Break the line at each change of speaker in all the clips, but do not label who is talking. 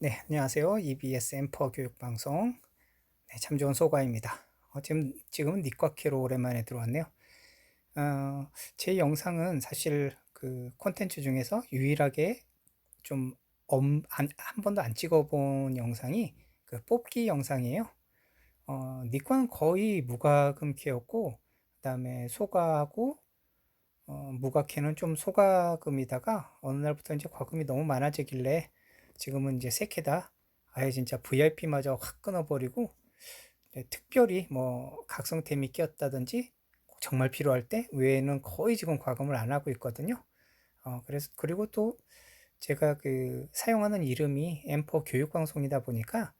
네, 안녕하세요. EBS 엠퍼 교육방송 네, 참 좋은 소가입니다. 어, 지금 지금은 니과키로 오랜만에 들어왔네요. 어, 제 영상은 사실 그 콘텐츠 중에서 유일하게 좀한 번도 안 찍어본 영상이 그 뽑기 영상이에요. 어, 니과는 거의 무과금캐였고 그 다음에 소가하고 어, 무과캐는 좀 소가금이다가 어느 날부터 이제 과금이 너무 많아지길래 지금은 이제 세캐다 아예 진짜 VIP마저 확 끊어버리고 특별히 뭐 각성템이 끼었다든지 정말 필요할 때 외에는 거의 지금 과금을 안 하고 있거든요. 어, 그래서 그리고 또 제가 그 사용하는 이름이 엠퍼 교육 방송이다 보니까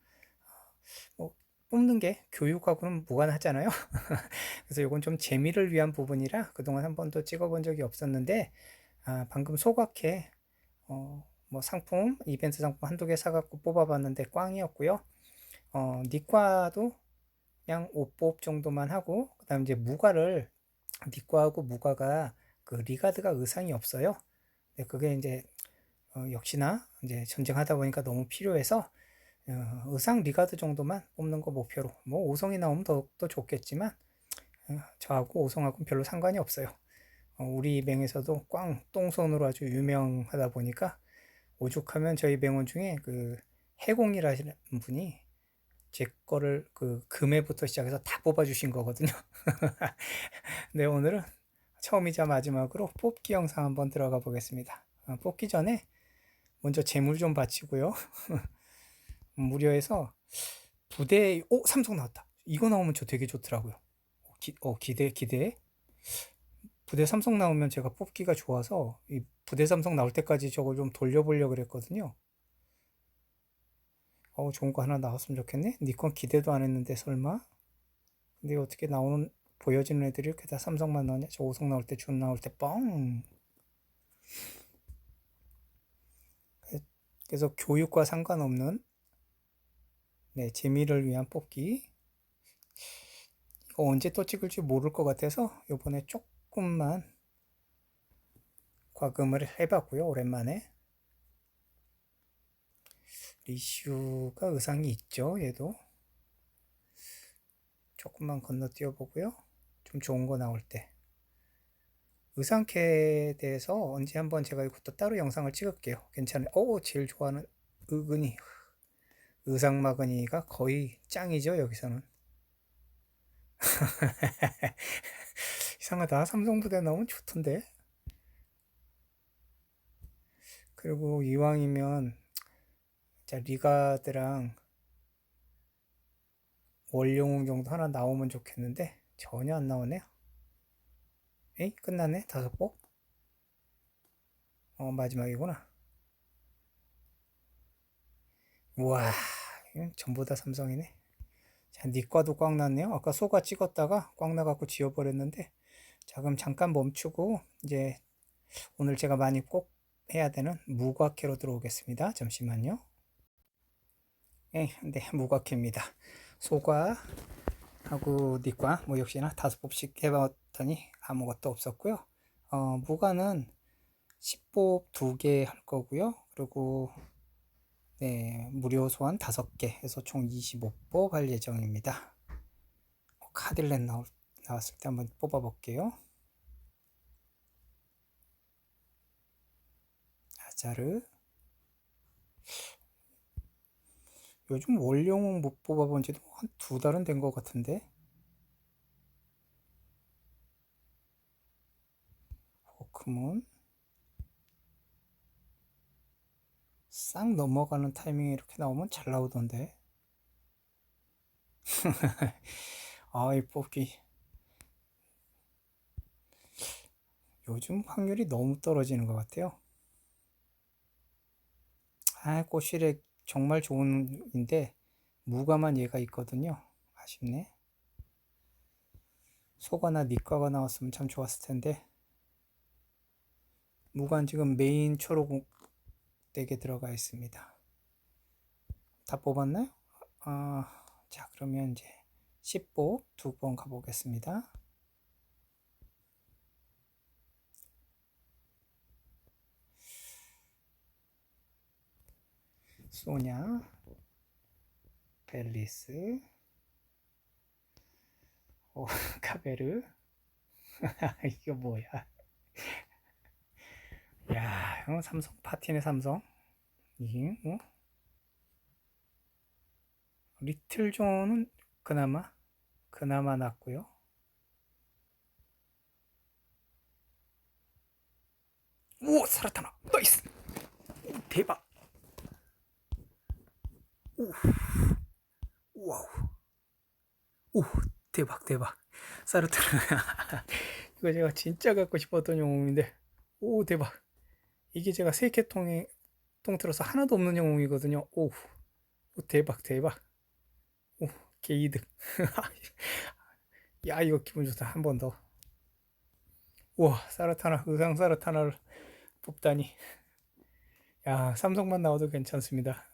어, 뭐 뽑는 게 교육하고는 무관하잖아요. 그래서 이건 좀 재미를 위한 부분이라 그동안 한 번도 찍어본 적이 없었는데 아, 방금 소각해 어, 뭐 상품, 이벤트 상품 한두 개 사갖고 뽑아봤는데 꽝이었고요. 어, 니과도 그냥 5뽑 정도만 하고, 그 다음 이제 무과를, 니과하고 무과가 그 리가드가 의상이 없어요. 네, 그게 이제, 어, 역시나 이제 전쟁하다 보니까 너무 필요해서, 어, 의상 리가드 정도만 뽑는 거 목표로, 뭐 5성이 나오면 더욱더 좋겠지만, 어, 저하고 5성하고는 별로 상관이 없어요. 어, 우리 맹에서도 꽝 똥손으로 아주 유명하다 보니까 오죽하면 저희 병원 중에 그 해공이라는 분이 제 거를 그 금해부터 시작해서 다 뽑아주신 거거든요. 네, 오늘은 처음이자 마지막으로 뽑기 영상 한번 들어가 보겠습니다. 어, 뽑기 전에 먼저 재물 좀 바치고요. 무료해서 부대, 오, 삼성 나왔다. 이거 나오면 저 되게 좋더라고요. 기, 어, 기대, 기대. 부대 삼성 나오면 제가 뽑기가 좋아서 이 부대 삼성 나올 때까지 저걸 좀 돌려보려고 그랬거든요. 어, 좋은 거 하나 나왔으면 좋겠네. 니콘 기대도 안 했는데 설마. 근데 어떻게 나오는 보여지는 애들이 이렇게 다 삼성만 나오냐? 저 오성 나올 때, 준 나올 때 뻥. 그래서 교육과 상관없는 네, 재미를 위한 뽑기. 이거 언제 또 찍을지 모를 것 같아서 이번에 쪽 조금만 과금을 해봤고요. 오랜만에. 리슈가 의상이 있죠. 얘도. 조금만 건너뛰어 보고요. 좀 좋은 거 나올 때. 의상캐에 대해서 언제 한번 제가 이것도 따로 영상을 찍을게요. 괜찮아요. 오, 제일 좋아하는 의근이. 의상마근이가 거의 짱이죠, 여기서는. 이상하다. 삼성부대 나오면 좋던데. 그리고 이왕이면 자 리가드랑 원룡 정도 하나 나오면 좋겠는데 전혀 안 나오네요. 에이 끝났네 다섯 복. 어 마지막이구나. 우와 전부 다 삼성이네. 자 니과도 꽉 났네요. 아까 소가 찍었다가 꽉 나갖고 지워버렸는데 자, 그럼 잠깐 멈추고 이제 오늘 제가 많이 꼭 해야 되는 무과캐로 들어오겠습니다. 잠시만요. 네, 네 무과캐입니다. 소과 하고 니과 뭐 역시나 다섯 뽑씩 해봤더니 아무것도 없었고요. 어, 무과는 10뽑 2개 할 거고요. 그리고 네, 무료 소환 5개 해서 총 25뽑 할 예정입니다. 뭐 카딜렛 나올 나왔을 때 한번 뽑아 볼게요. 아자르 요즘 원룡은 못 뽑아본 지도 한 두 달은 된 것 같은데? 호크문 싹 넘어가는 타이밍에 이렇게 나오면 잘 나오던데? 아이 뽑기. 요즘 확률이 너무 떨어지는 것 같아요. 아, 꽃실에 정말 좋은 인데 무가만 얘가 있거든요. 아쉽네. 소가나 니과가 나왔으면 참 좋았을 텐데 무관 지금 메인 초록 덱에 들어가 있습니다. 다 뽑았나요? 아, 자 그러면 이제 10보 두 번 가보겠습니다. 소냐, 벨리스, 오, 카베르. 이거 뭐야? 야, 어, 삼성 파티네 삼성. 이게 어? 리틀 존은 그나마 그나마 낫고요. 오, 살았다나. 나이스. 오, 대박. 오. 와우. 오, 대박, 대박. 사르타나. 이거 제가 진짜 갖고 싶었던 영웅인데. 오, 대박. 이게 제가 세 개 통에 통틀어서 하나도 없는 영웅이거든요. 오, 오 대박, 대박. 오, 개이득. 야, 이거 기분 좋다. 한 번 더. 우와, 사르타나, 의상 사르타나를 뽑다니. 야, 삼성만 나와도 괜찮습니다.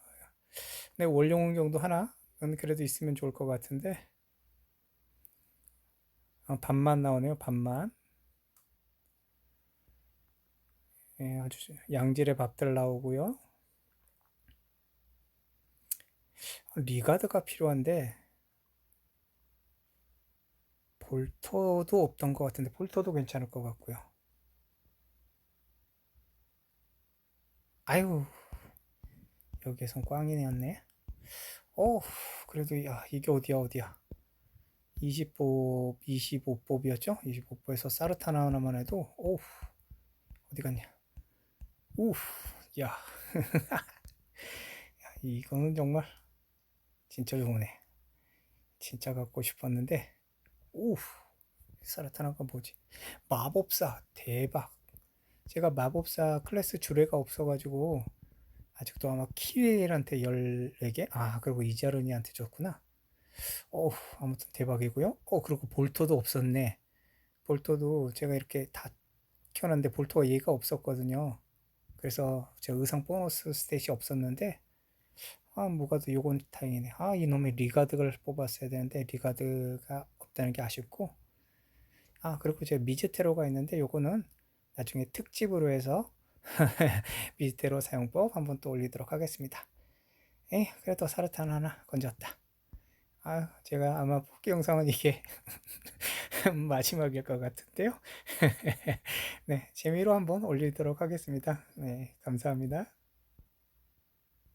네, 원룡은 정도 하나는 그래도 있으면 좋을 것 같은데. 어, 반만 나오네요, 반만. 예, 아주 양질의 밥들 나오고요. 리가드가 필요한데 볼터도 없던 것 같은데 볼터도 괜찮을 것 같고요. 아유 여기에선 꽝이네였네. 어 그래도 야 이게 어디야 어디야 20법 25법이었죠? 25법에서 사르타나 하나만 해도 오 어디 갔냐? 우, 야, 야, 이거는 정말 진짜 좋으네. 진짜 갖고 싶었는데, 우, 사르타나가 뭐지? 마법사 대박. 제가 마법사 클래스 주례가 없어가지고 아직도 아마 키릴한테 14개? 아, 그리고 이자르니한테 줬구나. 어 아무튼 대박이고요. 어, 그리고 볼토도 없었네. 볼토도 제가 이렇게 다 켜놨는데 볼토가 얘가 없었거든요. 그래서 제 의상 보너스 스탯이 없었는데 아 뭐가 더 요건 다행이네. 아 이놈의 리가드를 뽑았어야 되는데 리가드가 없다는 게 아쉽고 아 그리고 제가 미즈테로가 있는데 요거는 나중에 특집으로 해서 미즈테로 사용법 한번 또 올리도록 하겠습니다. 에 그래도 사르탄 하나 건졌다. 아, 제가 아마 뽑기 영상은 이게 마지막일 것 같은데요. 네, 재미로 한번 올리도록 하겠습니다. 네, 감사합니다.